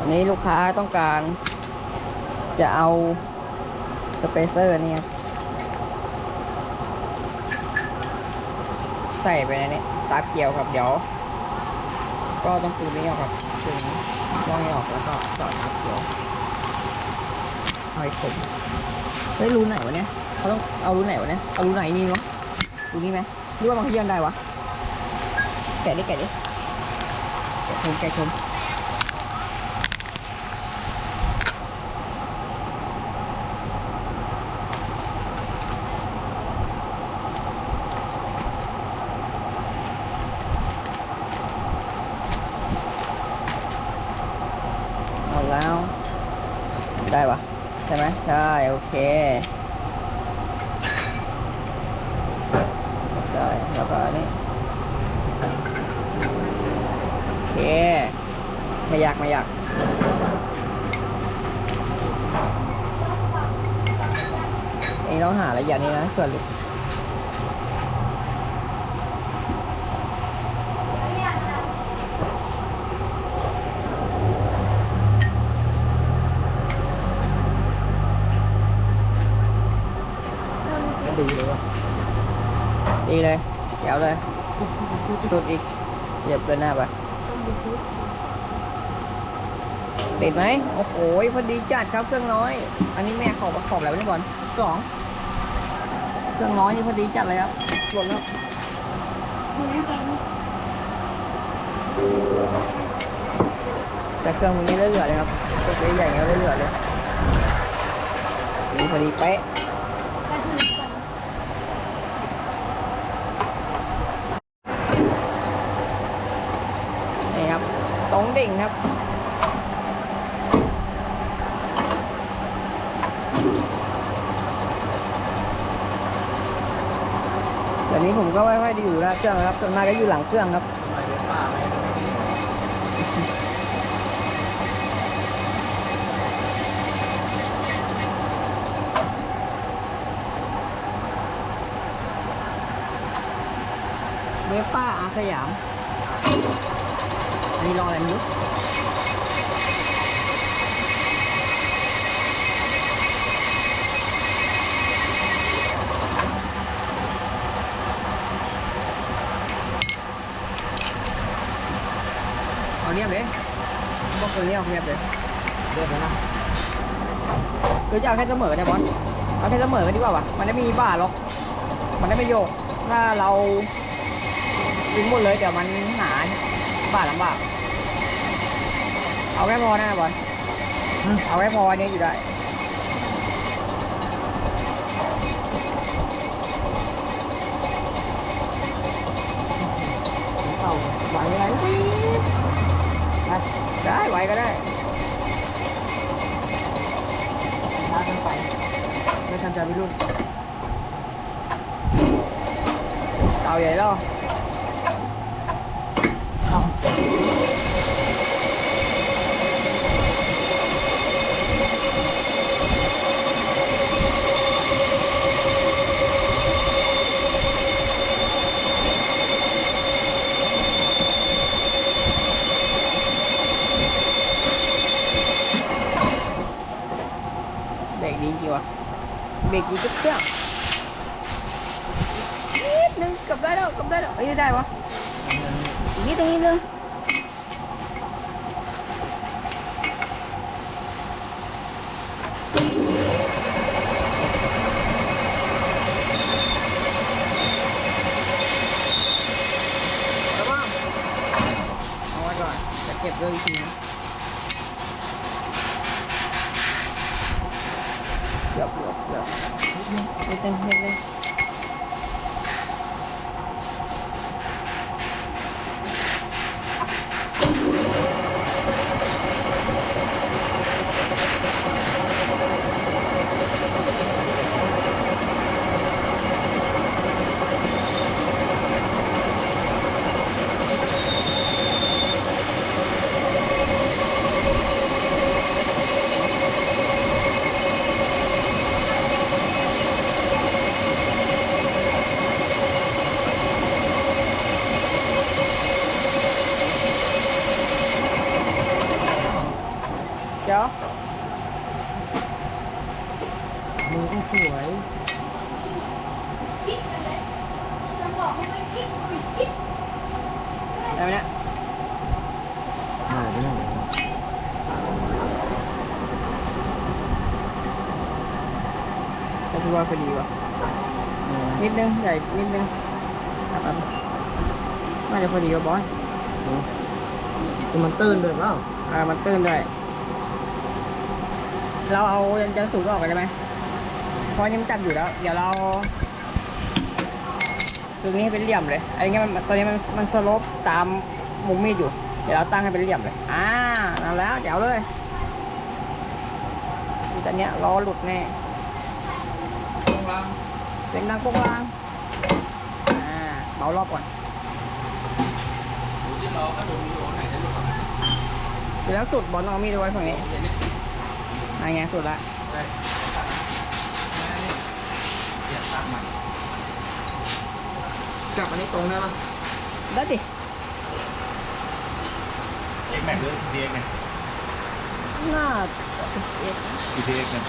อันนี้ลูกค้าต้องการจะเอาสเปเซอร์เนี่ยใส่ไปในนี้ตาเกียวครับเดี๋ยว ก็ต้องปูนี้ออกครับปูนี้ล่องนี้ออกแล้วก็ต่อตาเกียวเอาให้คมเฮ้ยรูไหนวะเนี่ยเขาต้องเอารูไหนวะเนี่ยเอารูไหนนี่เนาะรูนี้ไหมหรือว่าบางทียังได้วะแกะดิแกะดิแกะชมแกะชมเอาแล้ว ได้ปะใช่ไหมใช่ โอเคได้แล้วก็อันนี้โอเค ไม่อยากไม่อยากนี่ต้องหาระยะนี้นะเกิด หลุดดีเลยวะดีเลยเดี๋ยวเลยสุดอีกเหยียบเกินหน้าไปติดไหมโอ้โหพอดีจัดครับเครื่องน้อย อันนี้แม่ขอบขอบแล้วนี่ก่อนสองเครื่องน้อยนี่พอดีจัดเลยครับหล่นแล้วแต่เครื่องมันนี้เหลือๆเลยครับเครื่องใหญ่ๆเงี้ยเหลือๆเลยนี่พอดีเป๊ะ นี่ ครับตรงดิ่งครับเดี๋ยวนี้ผมก็ไม่ค่อยด้อยู่แล้วเครื่องครับส่วนมากก็อยู่หลังเครื่องครับเวฟป้าอาสยาม อันนี้รออะไรไม่รู้เอาเรียบเลยบอกตัวนี้เอาเรียบเลยเรียบร้อยนะหรือจะเอาแค่เสมอเนี่ยบอลเอาแค่เสมอกันดีกว่าปะมันไม่มีบ้าหรอก มันไม่โยก ถ้าเราทิ้งหมดเลยเดี๋ยวมันหาบ้าลำบาก เอาแค่พอนะบอลเอาแค่พออันนี้อยู่ได้เต่าไหวไหมไปได้ไหวก็ได้ช้าเกินไปไม่ทันใจไม่รุ่นเต่าใหญ่แล้ว เอา เบรกดีจริงวะเบร กดีทุกเครื่องนิดนึงกลับได้แล้วกลับได้แล้วเอ้ยได้ปะนิดนึงนิดนึงระวังเอาไว้ก่อนจะเก็บเรื่องอีกทีนะ เกือบเกือบเกือบ นิดนึงนิดนึงนิดนึงเดี๋ยวมือต้องสวยคิดกันเลยฉันบอกให้มันคิดไม่คิดได้ไหมเนี่ยหายไปไหนแต่พี่ว่าพอดีว่ะนิดนึง ใหญ่นิดนึงครับน่าจะพอดีกับบอสคือมันตื้นด้วยเปล่าอ่ามันตื้นด้วย เราเอายันยันสูงออกกันได้ไหมเพราะอันนี้มันจับอยู่แล้ว เดี๋ยวเราตรงนี้ให้เป็นเหลี่ยมเลยไอ้เงี้ยมันตอนนี้มันมันสโลปตามมุมมีดอยู่ เดี๋ยวเราตั้งให้เป็นเหลี่ยมเลย อ่านั่นแล้วเดี๋ยวเลยมีแต่เนี้ยล้อหลุดแน่เสียงดังโป๊กลางอ่าเบารอบก่อนเดี๋ยวแล้วสุดบอลต้องเอามีดไว้ฝั่งนี้ อะไรเงี้ยสุดละจับอันนี้ตรงได้ปะได้ดิเอ็กแม็กหรือดีเอ็กแม็กน่าดีเอ็กเนี่ย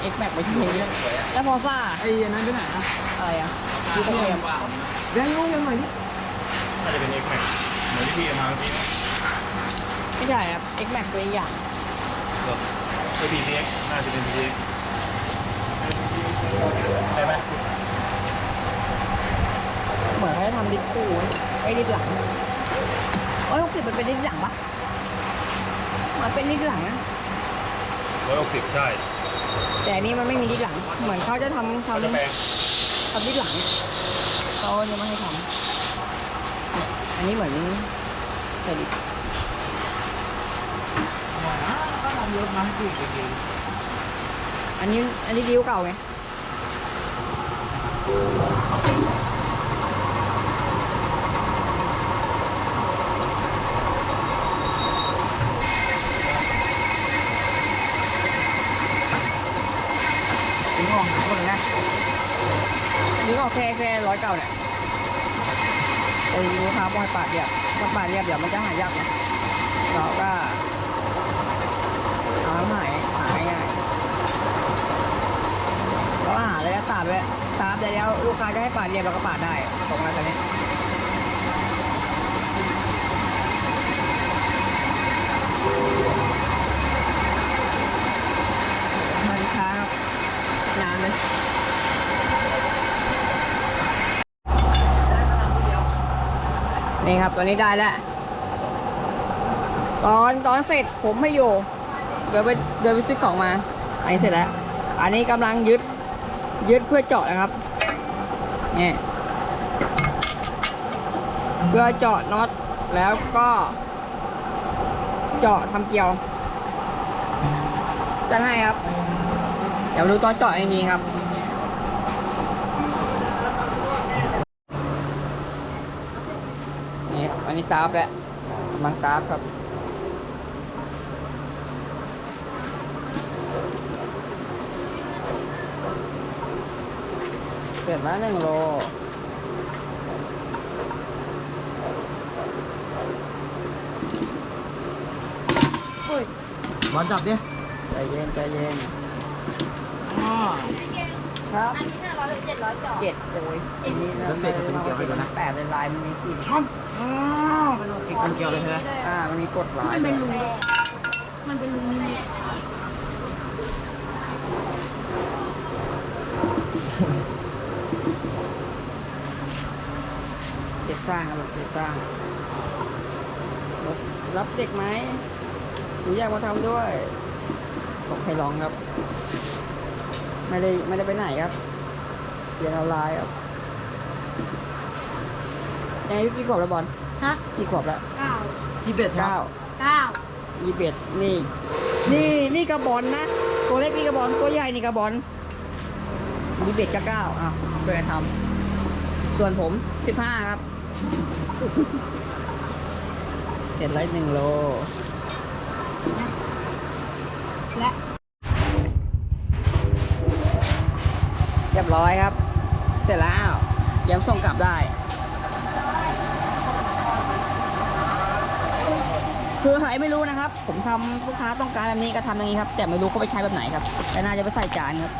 เอ็กแม็กไปทีนี้แล้วพอซ่าไอ้อันนั้นไปไหนอะอะไรอะยูทูบเกมแบงค์ลูกยังหน่อยนี่น่าจะเป็นเอ็กแม็กเหมือนที่พี่เอามาเมื่อกี้ นะไม่ใช่ครับเอ็กแม็กตัวอย่างเออไอพีดีเอ็กน่าจะเป็นพีดีเอ็กใช่ไหมเหมือนเขาจะทำดิสคูไอ้ดิสหลังโอ้ยหกสิบมันเป็นดิสหลังปะมันเป็นดิสหลังนะร้อยหกสิบใช่ แต่อันนี้มันไม่มีดิสหลัง เหมือนเขาจะทำเขาทำจะแปลงทำดิสหลังเขายังไม่ให้ทำเนี่ยอันนี้เหมือนใส่ดิส ก็ทำรถมาให้กูอีกทีอันนี้อันนี้ดิวเก่าไงถึงออกหาคนนะอันนี้ก็แค่แค่ร้อยเก้าเนี่ยแต่จริงๆลูกค้าบอยปาดเรียบถ้าปาดเรียบเดี๋ยวมันจะหายากนะเราก็เอาน้ำหายหาง่าย ๆแล้วก็หาเลยตาบเลยตาบเดี๋ยวลูกค้าจะให้ปาดเรียบเราก็ปาดได้ตรงนั้นตรงนี้มันช้าครับนานเลยนี่ครับตัวนี้ได้แล้ว ตอนตอนเสร็จผมไม่อยู่ เดี๋ยวไปเดินไปซื้อของมาอันนี้เสร็จแล้ว อันนี้กำลังยึด ยึดเพื่อเจาะนะครับนี่เพื่อเจาะน็อตแล้วก็เจาะทำเกลียวจะให้ครับ เดี๋ยวดูตอนเจาะจริงๆครับนี่อันนี้ตาบแล้วกำลังตาบครับ เสร็จแล้วหนึ่งโลบอลจับดิใจเย็นใจเย็นอ๋อครับอันนี้ห้าร้อยหรือเจ็ดร้อยจอเจ็ดโอ้ยอันนี้แล้วเสร็จก็เป็นเกี่ยวไปก่อนนะแปดเป็นลายมันมีกี่ช่อนอ๋อเป็นคนเกี่ยวเลยใช่ไหมอ่ามันมีกดลายมันเป็นรูด้วยมันเป็นรูนี่ ด็กสร้างครับเด็กสร้างรับรับเด็กไหมหนูอยากมาทำด้วยบอกให้ลองครับ ไม่ได้ไม่ได้ไปไหนครับเรียนออนไลน์ครับยังอายุกี่ขวบแล้วบอลฮะกี่ขวบแล้วเก้าที่เบ็ดครัเก้าบเก้ายี่สิบเอ็ดนี่ นี่นี่กระบอลนะ ตัวเล็กนี่กระบอลตัวใหญ่นี่กระบอลยี่สิบเอ็ดกับเก้าอะเพื่อนทำส่วนผมสิบห้าครับ เสร็จแล้วหนึ่งโล และเรียบร้อยครับ เสร็จแล้วเยี่ยมส่งกลับได้ คือใครไม่รู้นะครับ ผมทำลูกค้าต้องการแบบนี้ก็ทำอย่างนี้ครับ แต่ไม่รู้เขาไปใช้แบบไหนครับ แต่น่าจะไปใส่จานครับ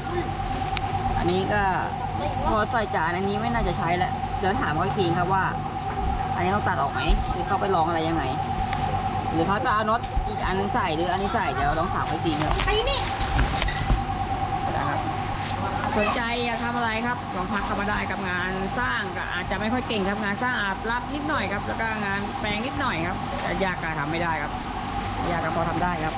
อันนี้ก็พอใส่จานอันนี้ไม่น่าจะใช้แล้ว เดี๋ยวถามเขาอีกทีครับว่า อันนี้เขาตัดออกไหมหรือเขาไปลองอะไรยังไง หรือเขาจะเอาน็อตอีกอันนึงใส่หรืออันนี้ใส่เดี๋ยวต้องถามเขาอีกทีครับไอ้นี่นะครับสนใจอยากทำอะไรครับลองทักเข้ามาได้กับงานสร้างก็อาจจะไม่ค่อยเก่งครับงานสร้างอาจรับนิดหน่อยครับ แล้วก็งานแปลงนิดหน่อยครับแต่ยากก็ทำไม่ได้ครับ ยากก็พอทำได้ครับ